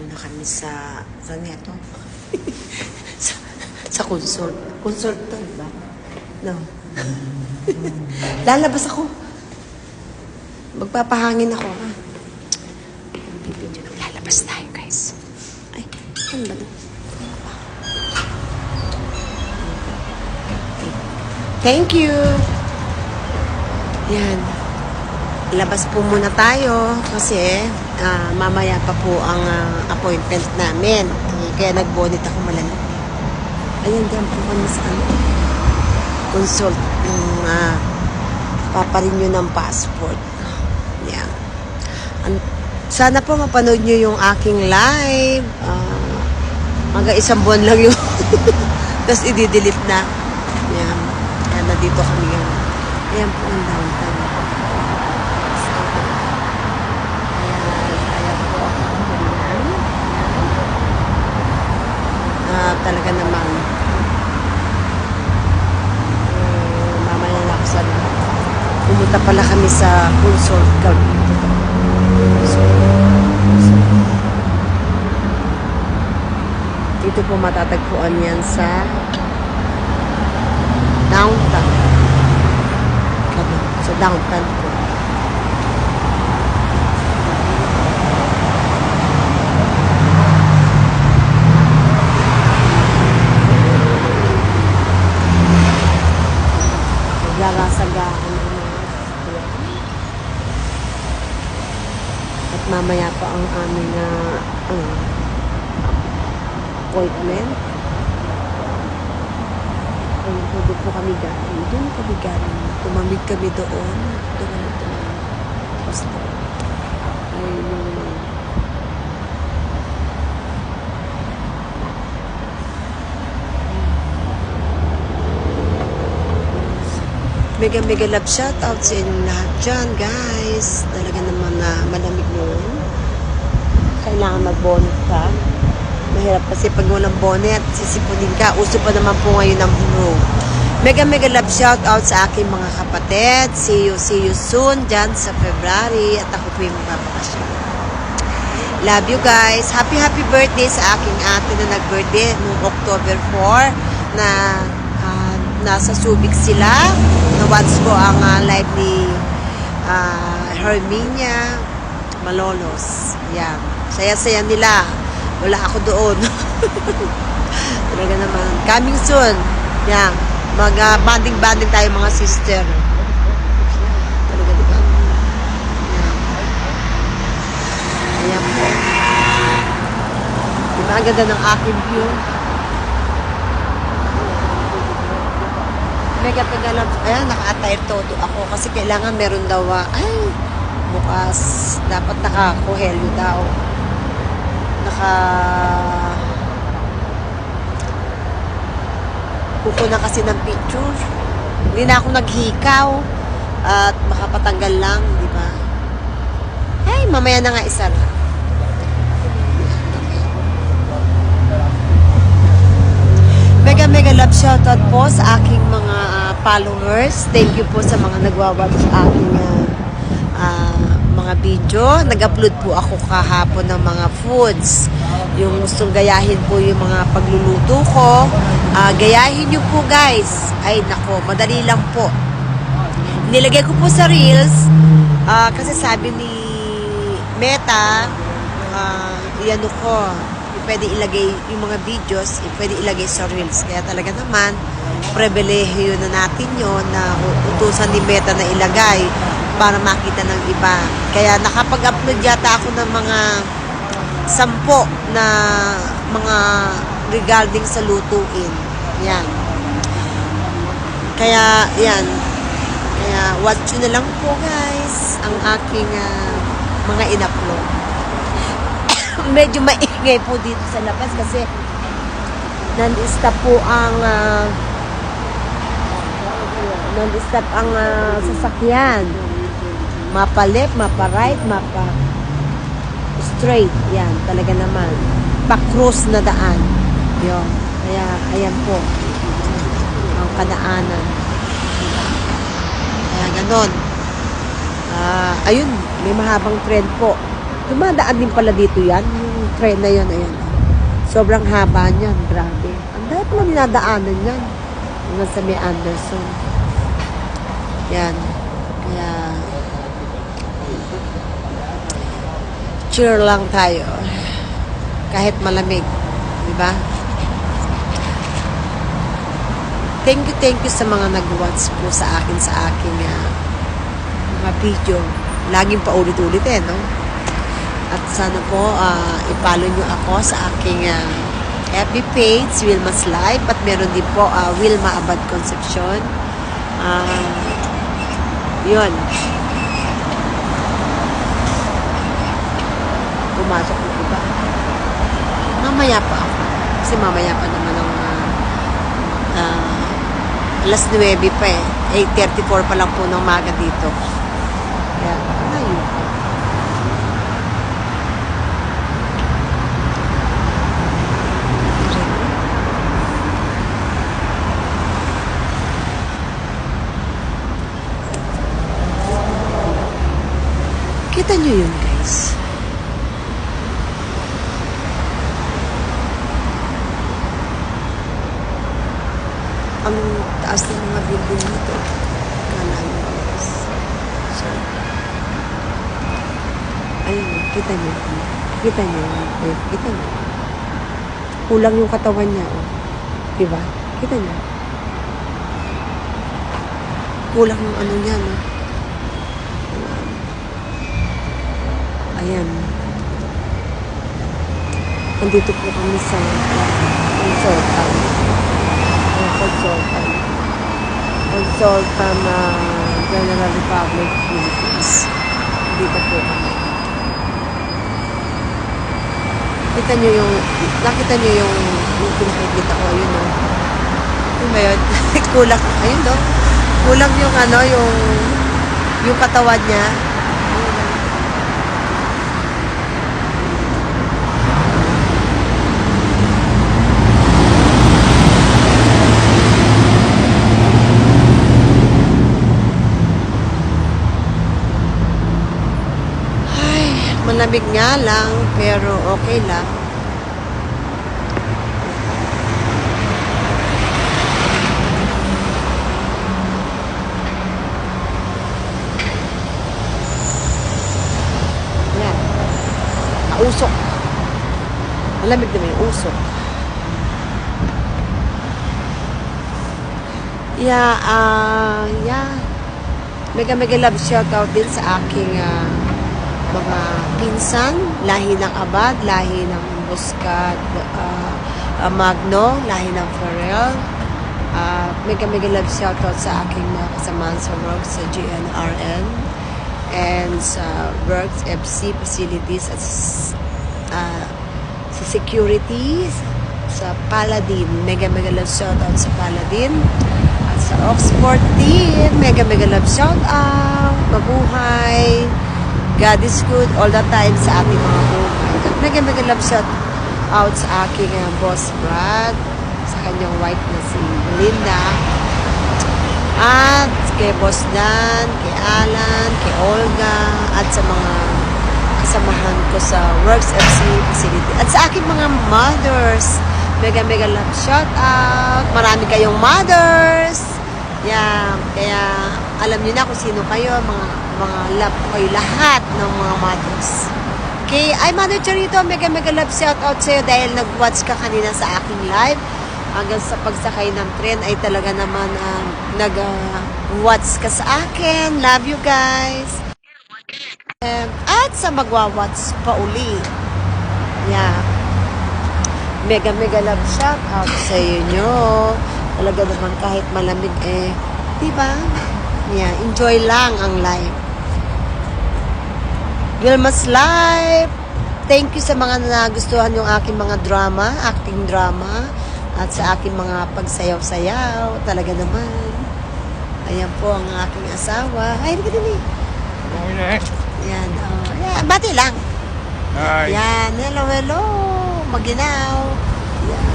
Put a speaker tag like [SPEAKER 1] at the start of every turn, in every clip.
[SPEAKER 1] Nandito na kami sa, saan nga to? sa, sa consult. Consult to, di ba? No. Lalabas ako. Magpapahangin ako, ha? Bibidyo na. Lalabas tayo, guys. Ay, ano ba? Thank you. Yan. Labas po muna tayo kasi ah, mamaya pa po ang ah, appointment namin. Kaya nag-bonnet ako malamig. Ayan, diyan po kami sa ano. Consult yung uh, paparenew ng passport. Yan. An- sana po mapanood nyo yung aking live. Ah, hanggang isang buwan lang yun. Tapos i-delete na. Yan. Yan, nandito kami yun. Ayan po ang downtown. Ayan, ayan po ako. Ayan. Ah, talaga naman. Eh, mamaya na ako sa Pumunta pala kami sa consult kami. Dito po matatagpuan yan sa downtown. Kami, sa downtown po. Naglalasagaan ang mga sasakyan. At mamaya pa ang aming ah, ano, appointment. Ay, doon po kami galing. Doon kami galing. Tumamig kami doon. Doon kami tumamig. Tapos na. Ay, yung... Mega mega love shout out sa inyong lahat dyan, guys. Talaga naman na malamig noon. Kailangan mag-bonnet ka. Mahirap kasi pag walang bonnet, sisipunin ka. Uso pa naman po ngayon ang blue. Mega mega love shout out sa aking mga kapatid. See you, see you soon dyan sa February. At ako po yung magpapakasyon. Love you guys. Happy happy birthday sa aking ate na nag-birthday noong October 4 na ah, nasa Subic sila. Na-watch ko ang ah, live ni ah, Herminia Malolos. Yan. Saya-saya nila. Wala ako doon. Talaga naman. Coming soon. Yan. Mag-banding-banding tayo mga sister. Talaga diba? Yan. Ayan po. Diba ang ganda ng aking view? Mega pagalam. Ayan, naka-attire todo ako kasi kailangan meron daw, ah, ay, bukas, dapat naka-kohelyo daw. Naka... Kuko na kasi ng picture. Hindi na ako naghikaw. At makapatanggal lang, di ba? Ay, mamaya na nga isa na. Mega mega love shoutout po sa aking mga ah, followers. Thank you po sa mga nagwa-watch sa aking ah, ah, video. Nag-upload po ako kahapon ng mga foods. Yung gustong gayahin po yung mga pagluluto ko. Ah, gayahin nyo po guys. Ay nako, madali lang po. Nilagay ko po sa Reels ah, kasi sabi ni Meta, uh, iyan ko, pwede ilagay yung mga videos, pwede ilagay sa Reels. Kaya talaga naman, pribilehiyo na natin yon na utusan ni Meta na ilagay para makita ng iba. Kaya nakapag-upload yata ako ng mga sampo na mga regarding sa lutuin. Yan. Kaya, yan. Kaya, watch nyo na lang po guys ang aking ah, mga in-upload. Medyo maingay po dito sa labas kasi non-stop po ang uh, non-stop ang ah, sasakyan. Mapa left, mapa right, mapa straight. Yan, talaga naman. Pa-cross na daan. Yun. Kaya, ayan po. Ang kadaanan. Kaya ganon. Ah, ayun, may mahabang trend po. Dumadaan din pala dito yan, yung train na yun, ayan. Sobrang haba niyan, grabe. Ang dahil pala dinadaanan yan. Hanggang sa may Anderson. Yan. Kaya, chill lang tayo. Kahit malamig. Di ba? Thank you, thank you sa mga nag-watch po sa akin, sa aking ah, mga video. Laging paulit-ulit eh, no? At sana po, ah, i-follow nyo ako sa aking ah, FB page, Wilma's Live. At meron din po, ah, Wilma Abad Concepcion. Ah, yun. Pumasok na iba. Mamaya pa ako. Kasi mamaya pa naman ang ah, ah, alas 9 pa eh. 8.34 pa lang po ng maga dito. Kaya, ayun. Kita nyo yun, guys. Ang taas ng mga building dito. Kala nyo, guys. So, ayun, kita nyo. Kita nyo. Eh, kita nyo. Kulang yung katawan niya, oh. Diba? Kita nyo. Kulang yung ano niya, no? Ayan. Andito po kami sa. Uh, consultant. Consultant na General Republic Philippines. Dito po kami. Kita nyo yung, nakita nyo yung, yung pinakikita ko, yun o. Yun ba yun? Kulang, ayun no? Kulang yung ano, yung, yung katawan niya. Ayun, oh. Ay, malamig nga lang, pero okay lang. Yan. Usok. Malamig naman yung usok. Yeah, ah, yeah. Mega mega love shoutout din sa aking ah, mga pinsan, lahi ng Abad, lahi ng Muscat, ah, ah, Magno, lahi ng Farrell. Uh, mega mega love shoutout sa aking mga kasamahan sa work sa GNRN and sa Works FC facilities at ah, sa security sa Paladin. Mega mega love shoutout sa Paladin. At sa Oxford team, mega mega love shoutout. Mabuhay. God is good all the time sa ating mga buhay. At mega mega love shout out sa aking uh, boss Brad, sa kanyang wife na si Linda, at kay Boss Dan, kay Alan, kay Olga, at sa mga kasamahan ko sa Works FC facility. At sa aking mga mothers, mega mega love shout out. Marami kayong mothers. Yeah, kaya alam niyo na kung sino kayo, mga mga love ko lahat ng mga mothers. Okay, ay Mother Charito, mega mega love shout out sa'yo dahil nag-watch ka kanina sa aking live. Hanggang sa pagsakay ng tren ay talaga naman ah, nag-watch ka sa akin. Love you guys. Um, at sa magwa-watch pa uli. Yeah. Mega mega love shout out sa inyo. Talaga naman kahit malamig eh, 'di ba? Yeah, enjoy lang ang life. Wilma's Life. Thank you sa mga nagustuhan yung aking mga drama, acting drama, at sa aking mga pagsayaw-sayaw. Talaga naman. Ayan po ang aking asawa. Ay, hindi ka din eh.
[SPEAKER 2] Okay na eh.
[SPEAKER 1] Yan, oh. Yan, bati lang.
[SPEAKER 2] Ay.
[SPEAKER 1] Yan, hello, hello. Maginaw. Yan.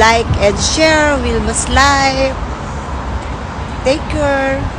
[SPEAKER 1] Like and share Wilma's Life. Take care.